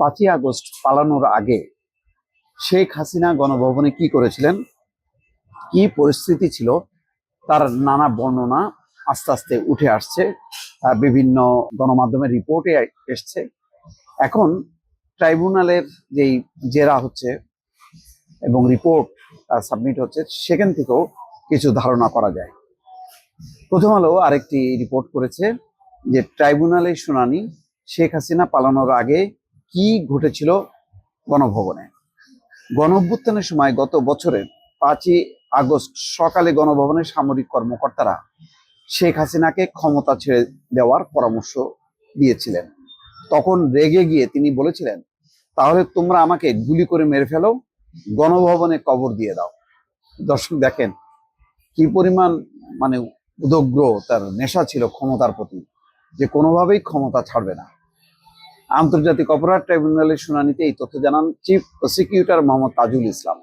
পাঁচই আগস্ট পালানোর আগে শেখ হাসিনা গণভবনে কি করেছিলেন? কি পরিস্থিতি ছিল? তার নানা বর্ণনা আস্তে আস্তে উঠে আসছে। বিভিন্ন গণমাধ্যমের রিপোর্টে এসছে। এখন ট্রাইব্যুনালের যেই জেরা হচ্ছে এবং রিপোর্ট সাবমিট হচ্ছে, সেখান থেকেও কিছু ধারণা করা যায়। প্রথম আলো আরেকটি রিপোর্ট করেছে যে ট্রাইব্যুনালের শুনানি শেখ হাসিনা পালানোর আগে কি ঘটেছিল গণভবনে? গণ অভ্যুত্থানের সময় গত বছরের পাঁচই আগস্ট সকালে গণভবনের সামরিক কর্মকর্তারা শেখ হাসিনাকে ক্ষমতা ছেড়ে দেওয়ার পরামর্শ দিয়েছিলেন। তখন রেগে গিয়ে তিনি বলেছিলেন, তাহলে তোমরা আমাকে গুলি করে মেরে ফেলো, গণভবনে কবর দিয়ে দাও। দর্শক, দেখেন কি পরিমাণ মানে উদগ্র তার নেশা ছিল ক্ষমতার প্রতি, যে কোনোভাবেই ক্ষমতা ছাড়বে না। আন্তর্জাতিক অপরাধ ট্রাইব্যুনালের শুনানিতে এই তথ্য জানান chief prosecutor Mohammad Tajul Islam.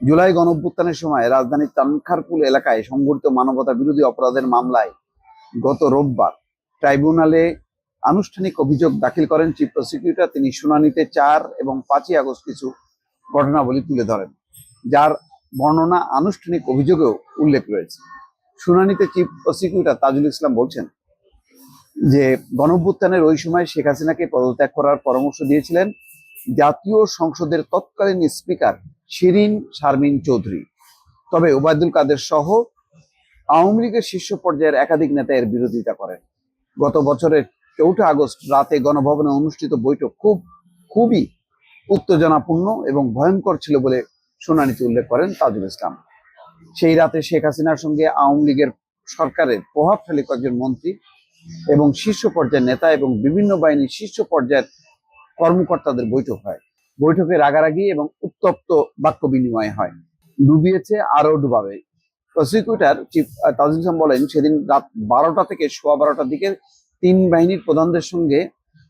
July গণঅভ্যুত্থানের সময় রাজধানীর তানখারপুল এলাকায় সংঘটিত মানবতা বিরোধী অপরাধের মামলায় গত রোববার ট্রাইব্যুনালে আনুষ্ঠানিক অভিযোগ দাখিল করেন চিফ প্রসিকিউটর। তিনি শুনানিতে চার এবং পাঁচই আগস্ট কিছু ঘটনাবলী তুলে ধরেন, যার বর্ণনা আনুষ্ঠানিক অভিযোগেও উল্লেখ রয়েছে। শুনানিতে চিফ প্রসিকিউটর তাজুল ইসলাম বলছেন যে গণঅভ্যুত্থানের ওই সময় শেখ হাসিনাকে পদত্যাগ করার পরামর্শ দিয়েছিলেন জাতীয় সংসদের তৎকালীন স্পিকার শিরিন শারমিন চৌধুরী। তবে ওবায়দুল কাদের সহ আওয়ামী লীগের শীর্ষ পর্যায়ের একাধিক নেতা এর বিরোধিতা করেন। গত বছরের চৌঠা আগস্ট রাতে গণভবনে অনুষ্ঠিত বৈঠক খুব, খুবই উত্তেজনাপূর্ণ এবং ভয়ঙ্কর ছিল বলে শুনানিতে উল্লেখ করেন তাজুল ইসলাম। সেই রাতে শেখ হাসিনার সঙ্গে আওয়ামী লীগের সরকারের প্রভাবশালী কয়েকজন মন্ত্রী এবং শীর্ষ পর্যায়ের নেতা এবং বিভিন্ন বাহিনীর শীর্ষ পর্যায়ের কর্মকর্তাদের বৈঠক হয়। বৈঠকে রাগারাগি এবং উত্তপ্ত বাক্য বিনিময় হয়। ডুবিয়েছে আরও ডুবাবে। প্রসিকিউটর চিফ তাজুল ইসলাম বলেন, সেদিন রাত বারোটা থেকে সোয়া বারোটার দিকে তিন বাহিনীর প্রধানদের সঙ্গে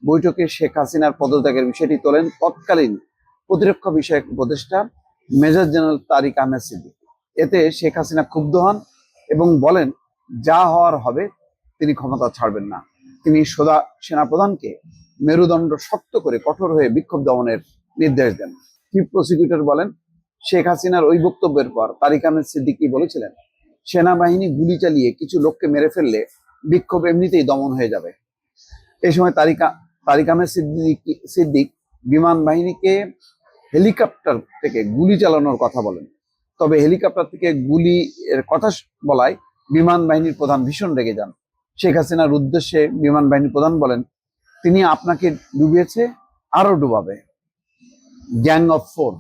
বৈঠকে শেখ হাসিনার পদত্যাগের বিষয়টি তোলেন তৎকালীন প্রতিরক্ষা বিষয়ক উপদেষ্টা মেজর জেনারেল তারিক আহমেদ সিদ্দিক। এতে শেখ হাসিনা ক্ষুব্ধ হন এবং বলেন, যা হওয়ার হবে তিনি ক্ষমতা ছাড়বেন না। তিনি সোদা সেনাপ্রধানকে মেরুদণ্ড শক্ত করে কঠোর হয়ে বিক্ষোভ দমনের নির্দেশ দেন। চিফ প্রসিকিউটর বলেন, শেখ হাসিনার ওই বক্তব্যের পর তারিক সিদ্দিকী বলেছিলেন, সেনাবাহিনী গুলি চালিয়ে কিছু লোককে মেরে ফেললে বিক্ষোভ এমনিতেই দমন হয়ে যাবে। এই সময় তারিকা তারিক আহমেদ সিদ্দিক সিদ্দিক বিমান বাহিনীকে হেলিকপ্টার থেকে গুলি চালানোর কথা বলেন। তবে হেলিকপ্টার থেকে গুলি, এর কথা বলায় বিমান বাহিনীর প্রধান ভীষণ রেগে যান। শেখ হাসিনার উদ্দেশ্যে বিমান বাহিনী প্রধান বলেন, তিনি আপনাকে ডুবিয়েছে, আরও ডুবাবে। Gang of four.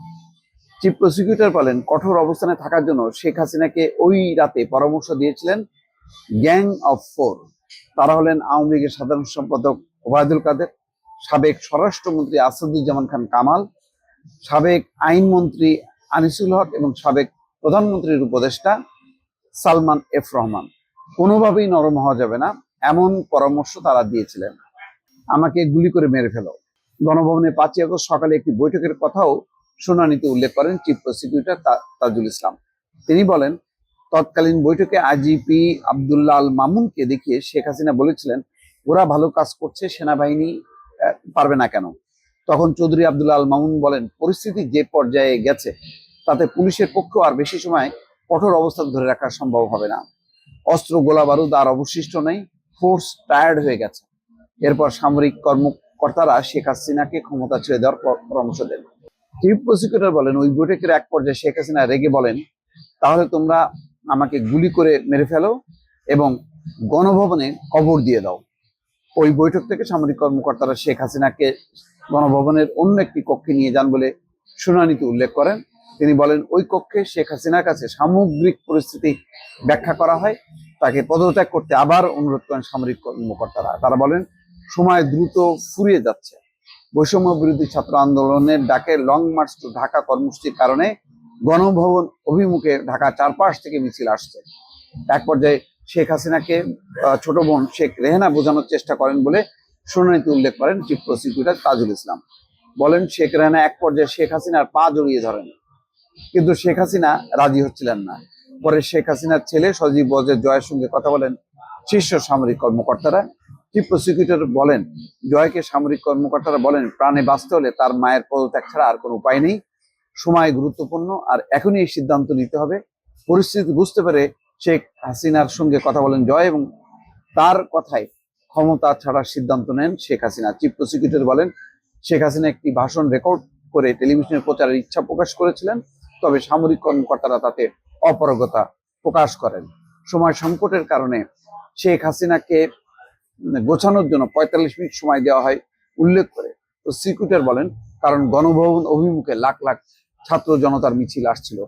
Chief prosecutor বলেন, কঠোর অবস্থানে থাকার জন্য শেখ হাসিনাকে ওই রাতে পরামর্শ দিয়েছিলেন গ্যাং অফ ফোর। তারা হলেন আওয়ামী লীগের সাধারণ সম্পাদক ওবায়দুল কাদের, সাবেক স্বরাষ্ট্রমন্ত্রী আসাদুজ্জামান খান কামাল, সাবেক আইনমন্ত্রী আনিসুল হক এবং সাবেক প্রধানমন্ত্রীর উপদেষ্টা সালমান এফ রহমান। কোনোভাবেই নরম হওয়া যাবে না। এমন পরামর্শ তারা দিয়েছিলেন। আমাকে গুলি করে মেরে ফেলো। গণভবনে পাঁচই আগস্ট সকালে একটি বৈঠকের কথাও শুনানিতে উল্লেখ করেন চিফ প্রসিকিউটর তাজুল ইসলাম। তিনি বলেন, তৎকালীন বৈঠকে আইজিপি আবদুল্লাহ আল মামুনকে দেখিয়ে শেখ হাসিনা বলেছিলেন, ওরা ভালো কাজ করছে, সেনাবাহিনী পারবে না কেন? তখন চৌধুরী আবদুল্লাহ আল মামুন বলেন, পরিস্থিতি যে পর্যায়ে গেছে, তাতে পুলিশের পক্ষেও আর বেশি সময় কঠোর অবস্থান ধরে রাখা সম্ভব হবে না। অস্ত্র, গোলা বারুদ আর অবশিষ্ট নেই। ফোর্স টায়ার্ড হয়ে গেছে। এরপর সামরিক কর্মকর্তারা শেখ হাসিনাকে ক্ষমতা ছেড়ে দেওয়ার পর- পরামর্শ দেন। চিফ প্রসিকিউটর বলেন, ওই বৈঠকের এক পর্যায়ে শেখ হাসিনা রেগে বলেন, তাহলে তোমরা আমাকে গুলি করে মেরে ফেলো এবং গণভবনে কবর দিয়ে দাও ওই বৈঠক থেকে সামরিক কর্মকর্তারা শেখ হাসিনাকে গণভবনের অন্য একটি কক্ষে নিয়ে যান বলে শুনানিতে উল্লেখ করেন। তিনি বলেন ওই কক্ষে শেখ হাসিনার কাছে সামগ্রিক পরিস্থিতি ব্যাখ্যা করা হয়, তাকে পদত্যাগ করতে আবার অনুরোধ করেন সামরিক কর্মকর্তারা। তারা বলেন, সময় দ্রুত ফুরিয়ে যাচ্ছে। বৈষম্য বিরোধী ছাত্র আন্দোলনের ডাকে লং মার্চ টু ঢাকা কর্মসূচির কারণে গণভবন অভিমুখে ঢাকা চারপাশ থেকে মিছিল আসছে। এক পর্যায়ে শেখ হাসিনাকে ছোট বোন শেখ রেহেনা বোঝানোর চেষ্টা করেন বলে শুনানিতে উল্লেখ করেন চিফ প্রসিকিউটর তাজুল ইসলাম। বলেন, শেখ রেহানা এক পর্যায়ে শেখ হাসিনার পা জড়িয়ে ধরেন। কিন্তু শেখ হাসিনা রাজি হচ্ছিলেন না। পরে শেখ হাসিনার ছেলে সজীব বজের জয়ের সঙ্গে কথা বলেন শীর্ষ সামরিক কর্মকর্তারা। চিফ প্রসিকিউটর বলেন, জয়কে সামরিক কর্মকর্তারা বলেন, প্রাণে বাঁচতে হলে তার মায়ের পদত্যাগ ছাড়া আর কোনো উপায় নেই। সময় গুরুত্বপূর্ণ, আর এখনই এই সিদ্ধান্ত নিতে হবে। পরিস্থিতি বুঝতে পেরে শেখ হাসিনার সঙ্গে কথা বলেন জয় এবং তার কথায় ক্ষমতা ছাড়ার সিদ্ধান্ত নেন শেখ হাসিনা। চিফ প্রসিকিউটর বলেন, শেখ হাসিনা একটি ভাষণ রেকর্ড করে টেলিভিশনে প্রচারের ইচ্ছা প্রকাশ করেছিলেন। তবে সামরিক কর্মকর্তারা তাতে অপারগতা প্রকাশ করেন। সময় সংকটের কারণে শেখ হাসিনাকে গোছানোর জন্য পঁয়তাল্লিশ মিনিট সময় দেওয়া হয় উল্লেখ করে। প্রসিকিউটর বলেন, কারণ গণভবন অভিমুখে লাখ লাখ ছাত্র জনতার মিছিল আসছিল।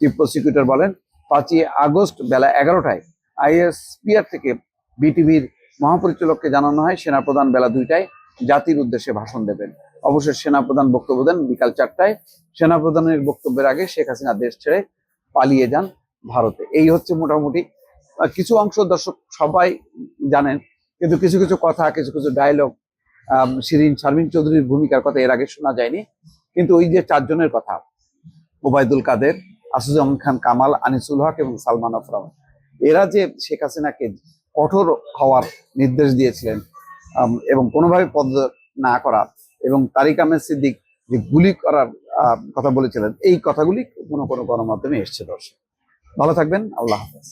চিফ প্রসিকিউটর বলেন, পাঁচই আগস্ট বেলা এগারোটায় আইএসপিআর থেকে বিটিভির মহাপরিচালককে জানানো হয়, সেনাপ্রধান বেলা দুইটায় জাতির উদ্দেশ্যে ভাষণ দেবেন। অবশ্যই সেনাপ্রধান বক্তব্য দেন বিকাল চারটায়। সেনাপ্রধানের বক্তব্যের আগে শেখ হাসিনা দেশ ছেড়ে পালিয়ে যান ভারতে। এই হচ্ছে মোটামুটি কিছু অংশ দর্শক সবাই জানেন, কিন্তু কিছু কিছু কথা, কিছু কিছু ডায়লগ শিরিন শারমিন চৌধুরীর ভূমিকার কথা এর আগে শোনা যায়নি। কিন্তু ওই যে চারজনের কথা, ওবায়দুল কাদের আসুজ্জামান খান কামাল, আনিসুল হক এবং সালমান আফরাম এরা যে শেখ হাসিনাকে কঠোর হওয়ার নির্দেশ দিয়েছিলেন এবং কোনোভাবে পদ না করা এবং তারিক আহমেদ সিদ্দিক যে গুলি করার কথা বলেছিলেন, এই কথাগুলি কোনো কোনো গণমাধ্যমে এসছে দর্শক। ভালো থাকবেন, আল্লাহ হাফেজ।